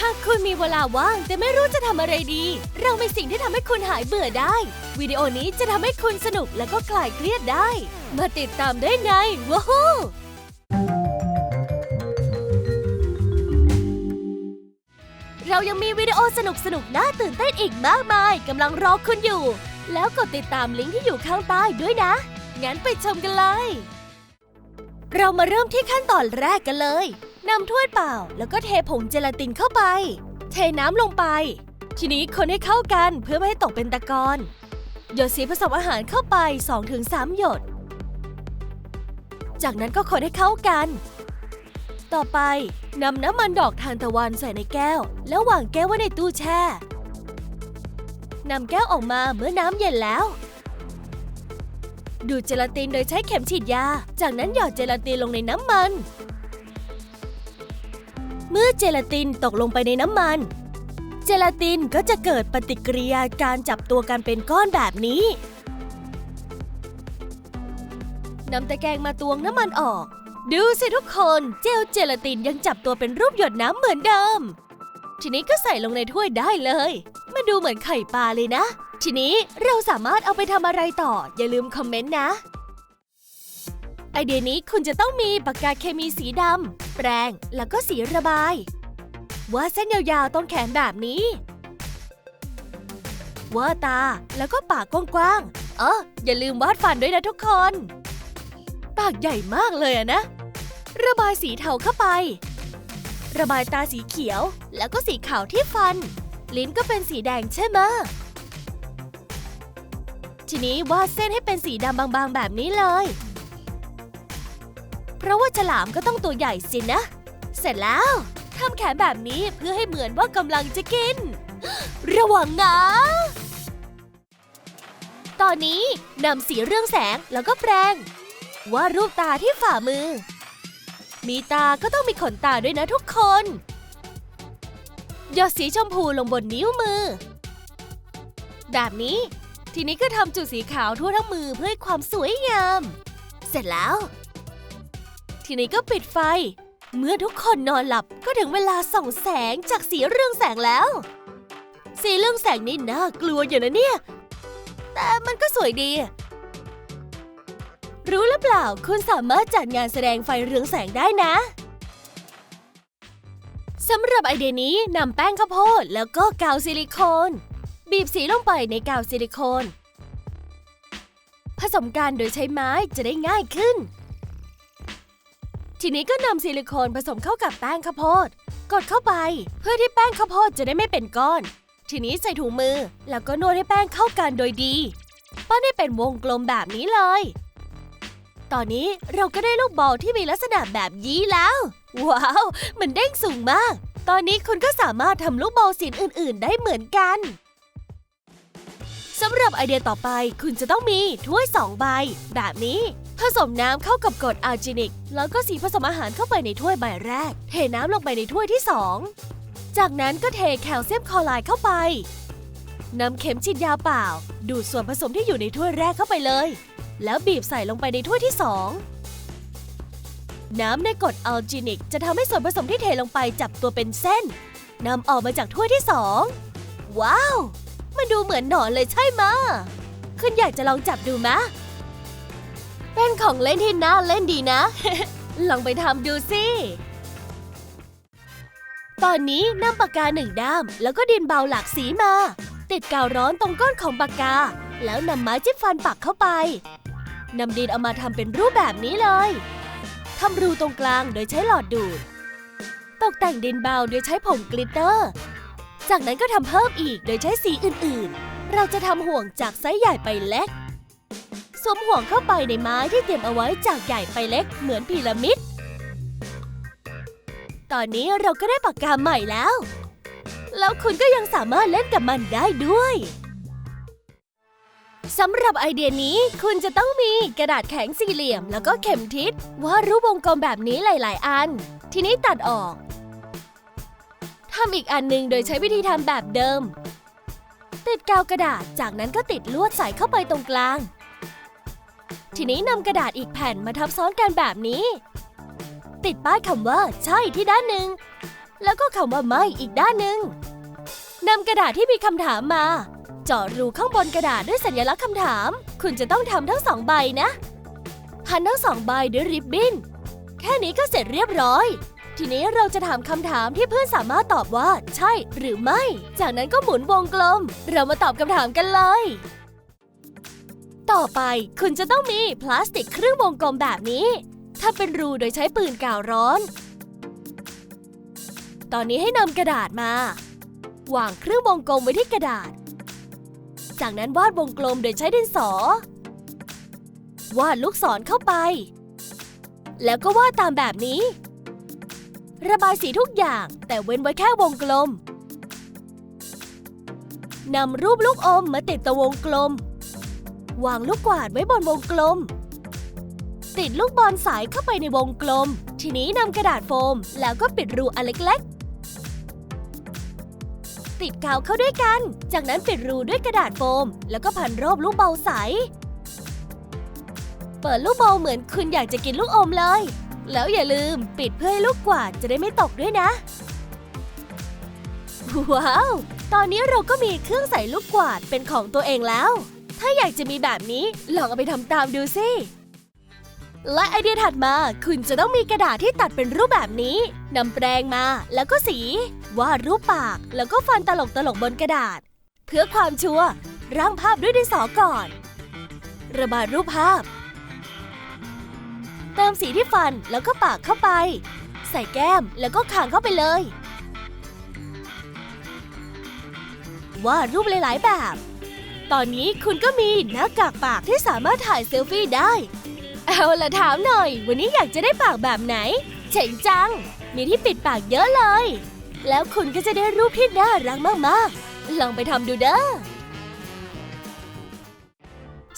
หากคุณมีเวลาว่างแต่ไม่รู้จะทำอะไรดี เรามีสิ่งที่ทำให้คุณหายเบื่อได้ วิดีโอนี้จะทำให้คุณสนุกและก็คลายเครียดได้ มาติดตามได้ในว้าวเรายังมีวิดีโอสนุกๆน่าตื่นเต้นอีกมากมายกำลังรอคุณอยู่ แล้วกดติดตามลิงก์ที่อยู่ข้างใต้ด้วยนะ งั้นไปชมกันเลย เรามาเริ่มที่ขั้นตอนแรกกันเลย นำถ้วยเปล่า แล้วก็เทผงเจลาตินเข้าไป เทน้ำลงไป ทีนี้คนให้เข้ากันเพื่อไม่ให้ตกเป็นตะกอนหยดสีผสมอาหารเข้าไป 2-3 หยด จากนั้นก็คนให้เข้ากัน ต่อไปนำน้ำมันดอกทานตะวันใส่ในแก้ว แล้ววางแก้วไว้ในตู้แช่นำแก้วออกมาเมื่อน้ำเย็นแล้ว ดูดเจลาตินโดยใช้เข็มฉีดยา จากนั้นหยอดเจลาตินลงในน้ำมัน เมื่อเจลาตินตกลงไปในน้ำมัน เจลาตินก็จะเกิดปฏิกิริยาการจับตัวกันเป็นก้อนแบบนี้นำตะแกรงมาตวงน้ำมันออก ดูสิทุกคนเจลเจลาตินยังจับตัวเป็นรูปหยดน้ำเหมือนเดิม ทีนี้ก็ใส่ลงในถ้วยได้เลยมาดูเหมือนไข่ปลาเลยนะ ทีนี้เราสามารถเอาไปทำอะไรต่อ อย่าลืมคอมเมนต์นะ ไอเดียนี้คุณจะต้องมีปากกาเคมีสีดำ แปรงแล้วก็สีระบาย วาดเส้นยาวๆตรงแขนแบบนี้ วาดตาแล้วก็ปากกว้างๆ เอออย่าลืมวาดฟันด้วยนะทุกคน ปากใหญ่มากเลยอะนะ ระบายสีเทาเข้าไป ระบายตาสีเขียวแล้วก็สีขาวที่ฟัน ลิ้นก็เป็นสีแดงใช่ไหมทีนี้วาดเส้นให้เป็นสีดำบางๆ แบบนี้เลย เพราะว่าฉลามก็ต้องตัวใหญ่สินะ เสร็จแล้วทำแขนแบบนี้เพื่อให้เหมือนว่ากำลังจะกิน ระวังนะ ตอนนี้นำสีเรื่องแสงแล้วก็แปรงวาดรูปตาที่ฝ่ามือ มีตาก็ต้องมีขนตาด้วยนะทุกคนหยดสีชมพูลงบนนิ้วมือ แบบนี้ ทีนี้ก็ทำจุดสีขาวทั่วทั้งมือเพื่อความสวยงาม เสร็จแล้ว ทีนี้ก็ปิดไฟ เมื่อทุกคนนอนหลับก็ถึงเวลาส่องแสงจากสีเรื่องแสงแล้ว สีเรื่องแสงนี่น่ากลัวอยู่นะเนี่ย แต่มันก็สวยดี รู้หรือเปล่าคุณสามารถจัดงานแสดงไฟเรืองแสงได้นะสำหรับไอเดียนี้นำแป้งข้าวโพดแล้วก็กาวซิลิโคน บีบสีลงไปในกาวซิลิโคน ผสมกันโดยใช้ไม้จะได้ง่ายขึ้น ทีนี้ก็นำซิลิโคนผสมเข้ากับแป้งข้าวโพด กดเข้าไป เพื่อที่แป้งข้าวโพดจะได้ไม่เป็นก้อน ทีนี้ใส่ถุงมือ แล้วก็นวดให้แป้งเข้ากันโดยดีปั้นให้เป็นวงกลมแบบนี้เลย ตอนนี้เราก็ได้ลูกบอลที่มีลักษณะแบบยี้แล้ว ว้าว มันเด้งสูงมาก ตอนนี้คุณก็สามารถทำลูกบอลสีอื่น ๆ ได้เหมือนกันสำหรับไอเดียต่อไปคุณจะต้องมีถ้วย2ใบ แบบนี้ ผสมน้ำเข้ากับกรดอาร์จินิก แล้วก็สีผสมอาหารเข้าไปในถ้วยใบแรก เทน้ำลงไปในถ้วยที่ 2 จากนั้นก็เทแคลเซียมคลอไรด์เข้าไปนำเข็มฉีดยาเปล่า ดูดส่วนผสมที่อยู่ในถ้วยแรกเข้าไปเลย แล้วบีบใส่ลงไปในถ้วยที่ 2 น้ำในกรดอัลจินิก จะทำให้ส่วนผสมที่เทลงไปจับตัวเป็นเส้นนำออกมาจากถ้วยที่ 2 ว้าว มันดูเหมือนหนอนเลยใช่ไหมคุณอยากจะลองจับดูไหม เป็นของเล่นที่น่าเล่นดีนะ ลองไปทำดูสิ ตอนนี้นำปากกาหนึ่งด้าม แล้วก็ดินเบาหลากสีมา ติดกาวร้อนตรงก้นของปากกา แล้วนำไม้จิ้มฟันปักเข้าไปนำดินเอามาทำเป็นรูปแบบนี้เลยทำรูตรงกลางโดยใช้หลอดดูด ตกแต่งดินเบาโดยใช้ผงกลิตเตอร์ จากนั้นก็ทำเพิ่มอีกโดยใช้สีอื่นๆ เราจะทำห่วงจากไซส์ใหญ่ไปเล็ก สวมห่วงเข้าไปในไม้ที่เตรียมเอาไว้จากใหญ่ไปเล็กเหมือนพีระมิด ตอนนี้เราก็ได้ปากกาใหม่แล้ว แล้วคุณก็ยังสามารถเล่นกับมันได้ด้วยสำหรับไอเดียนี้คุณจะต้องมีกระดาษแข็งสี่เหลี่ยม แล้วก็เข็มทิศวาดรูปวงกลมแบบนี้หลาย ๆ อัน ทีนี้ตัดออกทำอีกอันหนึ่งโดยใช้วิธีทำแบบเดิม ติดกาวกระดาษจากนั้นก็ติดลวดใส่เข้าไปตรงกลาง ทีนี้นำกระดาษอีกแผ่นมาทับซ้อนกันแบบนี้ ติดป้ายคำว่าใช่ที่ด้านหนึ่ง แล้วก็คำว่าไม่อีกด้านหนึ่งนำกระดาษที่มีคำถามมาเจาะรูข้างบนกระดาษด้วยสัญลักษณ์คำถาม คุณจะต้องทำทั้งสองใบนะพันทั้งสองใบด้วยริบบิ้น แค่นี้ก็เสร็จเรียบร้อย ทีนี้เราจะถามคำถามที่เพื่อนสามารถตอบว่า ใช่หรือไม่ จากนั้นก็หมุนวงกลม เรามาตอบคำถามกันเลย ต่อไปคุณจะต้องมีพลาสติกครึ่งวงกลมแบบนี้ถ้าเป็นรูโดยใช้ปืนกาวร้อน ตอนนี้ให้นำกระดาษมาวางครึ่งวงกลมไว้ที่กระดาษ จากนั้นวาดวงกลมโดยใช้ดินสอ วาดลูกศรเข้าไป แล้วก็วาดตามแบบนี้ ระบายสีทุกอย่างแต่เว้นไว้แค่วงกลมนำรูปลูกอมมาติดตรงวงกลม วางลูกกวาดไว้บนวงกลม ติดลูกบอลสายเข้าไปในวงกลม ทีนี้นำกระดาษโฟมแล้วก็ปิดรูอันเล็กๆ ติดกาวเข้าด้วยกัน จากนั้นปิดรูด้วยกระดาษโฟม แล้วก็พันรอบลูกเบาใส เปิดลูกเบาเหมือนคุณอยากจะกินลูกอมเลย แล้วอย่าลืมปิดเพื่อให้ลูกกวาดจะได้ไม่ตกด้วยนะ ว้าว ตอนนี้เราก็มีเครื่องใส่ลูกกวาดเป็นของตัวเองแล้ว ถ้าอยากจะมีแบบนี้ลองเอาไปทำตามดูสิและไอเดียถัดมาคุณจะต้องมีกระดาษที่ตัดเป็นรูปแบบนี้นำแปรงมาแล้วก็สี วาดรูปปากแล้วก็ฟันตลกตลกบนกระดาษ เพื่อความชัวร์ร่างภาพด้วยดินสอก่อน ระบายรูปภาพ เติมสีที่ฟันแล้วก็ปากเข้าไป ใส่แก้มแล้วก็คางเข้าไปเลยวาดรูปหลาย ๆ แบบ ตอนนี้คุณก็มีหน้ากากปากที่สามารถถ่ายเซลฟี่ได้ เอาละถามหน่อย วันนี้อยากจะได้ปากแบบไหน เจ๋งจัง มีที่ปิดปากเยอะเลย แล้วคุณก็จะได้รูปที่น่ารักมากๆ ลองไปทำดูเด้อ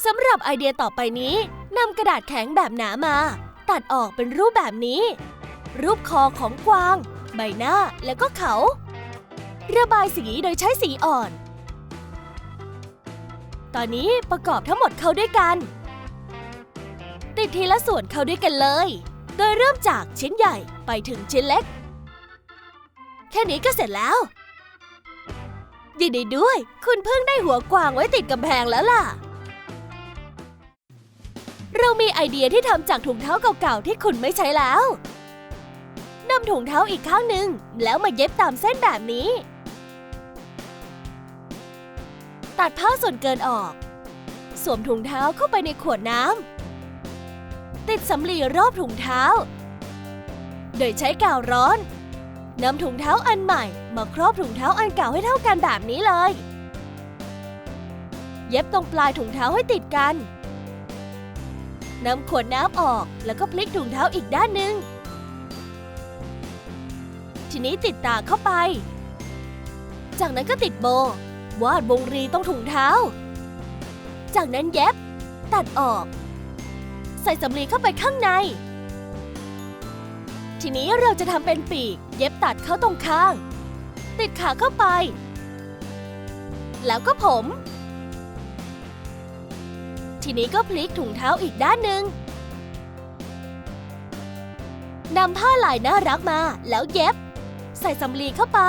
สำหรับไอเดียต่อไปนี้นำกระดาษแข็งแบบหนามา ตัดออกเป็นรูปแบบนี้ รูปคอของกวาง ใบหน้าแล้วก็เขา ระบายสีโดยใช้สีอ่อน ตอนนี้ประกอบทั้งหมดเข้าด้วยกัน ติดทีละส่วนเข้าด้วยกันเลย โดยเริ่มจากชิ้นใหญ่ไปถึงชิ้นเล็ก แค่นี้ก็เสร็จแล้ว ยินดีด้วย คุณเพิ่งได้หัวกวางไว้ติดกำแพงแล้วล่ะ เรามีไอเดียที่ทำจากถุงเท้าเก่าๆที่คุณไม่ใช้แล้วนำถุงเท้าอีกข้างหนึ่งแล้วมาเย็บตามเส้นแบบนี้ ตัดผ้าส่วนเกินออก สวมถุงเท้าเข้าไปในขวดน้ำ ติดสำลีรอบถุงเท้า โดยใช้กาวร้อนนำถุงเท้าอันใหม่ มาครอบถุงเท้าอันเก่าให้เท่ากันแบบนี้เลย เย็บตรงปลายถุงเท้าให้ติดกันนำขวดน้ำออกแล้วก็พลิกถุงเท้าอีกด้านหนึ่ง ทีนี้ติดตาเข้าไป จากนั้นก็ติดโบ วาดวงรีตรงถุงเท้า จากนั้นเย็บ ตัดออก ใส่สำลีเข้าไปข้างใน ทีนี้เราจะทำเป็นปีก เย็บตัดเข้าตรงข้าง ติดขาเข้าไป แล้วก็ผม ทีนี้ก็พลิกถุงเท้าอีกด้านหนึ่งนำผ้าลายน่ารักมาแล้วเย็บ ใส่สำลีเข้าไป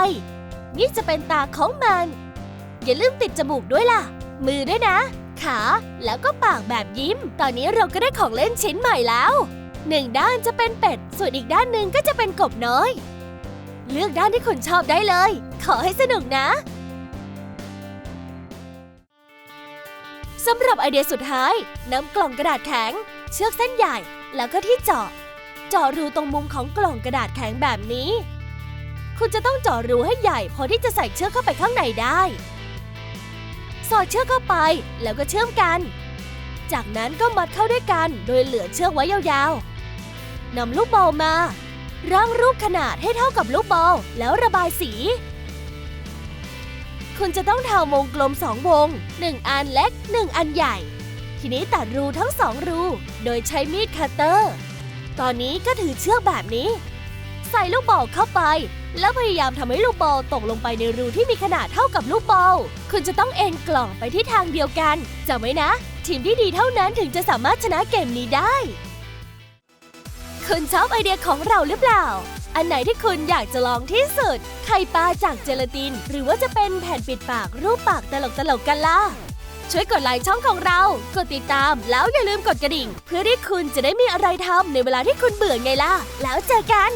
นี่จะเป็นตาของมัน อย่าลืมติดจมูกด้วยล่ะ มือด้วยนะ ขา แล้วก็ปากแบบยิ้ม ตอนนี้เราก็ได้ของเล่นชิ้นใหม่แล้ว หนึ่งด้านจะเป็นเป็ด ส่วนอีกด้านหนึ่งก็จะเป็นกบน้อย เลือกด้านที่คุณชอบได้เลย ขอให้สนุกนะสำหรับไอเดียสุดท้ายนำกล่องกระดาษแข็ง เชือกเส้นใหญ่ แล้วก็ที่เจาะ เจาะรูตรงมุมของกล่องกระดาษแข็งแบบนี้ คุณจะต้องเจาะรูให้ใหญ่พอที่จะใส่เชือกเข้าไปข้างในได้ สอดเชือกเข้าไปแล้วก็เชื่อมกัน จากนั้นก็มัดเข้าด้วยกันโดยเหลือเชือกไว้ยาวๆนำลูกบอลมาร่างรูปขนาดให้เท่ากับลูกบอลแล้วระบายสี คุณจะต้องทำวงกลมสองวงหนึ่งอันเล็กหนึ่งอันใหญ่ ทีนี้ตัดรูทั้งสองรู โดยใช้มีดคัตเตอร์ ตอนนี้ก็ถือเชือกแบบนี้ ใส่ลูกบอลเข้าไป แล้วพยายามทำให้ลูกบอลตกลงไปในรูที่มีขนาดเท่ากับลูกบอล คุณจะต้องเอ็นกล่องไปที่ทางเดียวกันจำไว้นะ ทีมที่ดีเท่านั้นถึงจะสามารถชนะเกมนี้ได้ คุณชอบไอเดียของเราหรือเปล่า อันไหนที่คุณอยากจะลองที่สุด ไข่ปลาจากเจลาติน หรือว่าจะเป็นแผ่นปิดปากรูปปากตลกๆกันล่ะ ช่วยกดไลค์ช่องของเรา กดติดตามแล้วอย่าลืมกดกระดิ่ง เพื่อที่คุณจะได้มีอะไรทำในเวลาที่คุณเบื่อไงล่ะ แล้วเจอกัน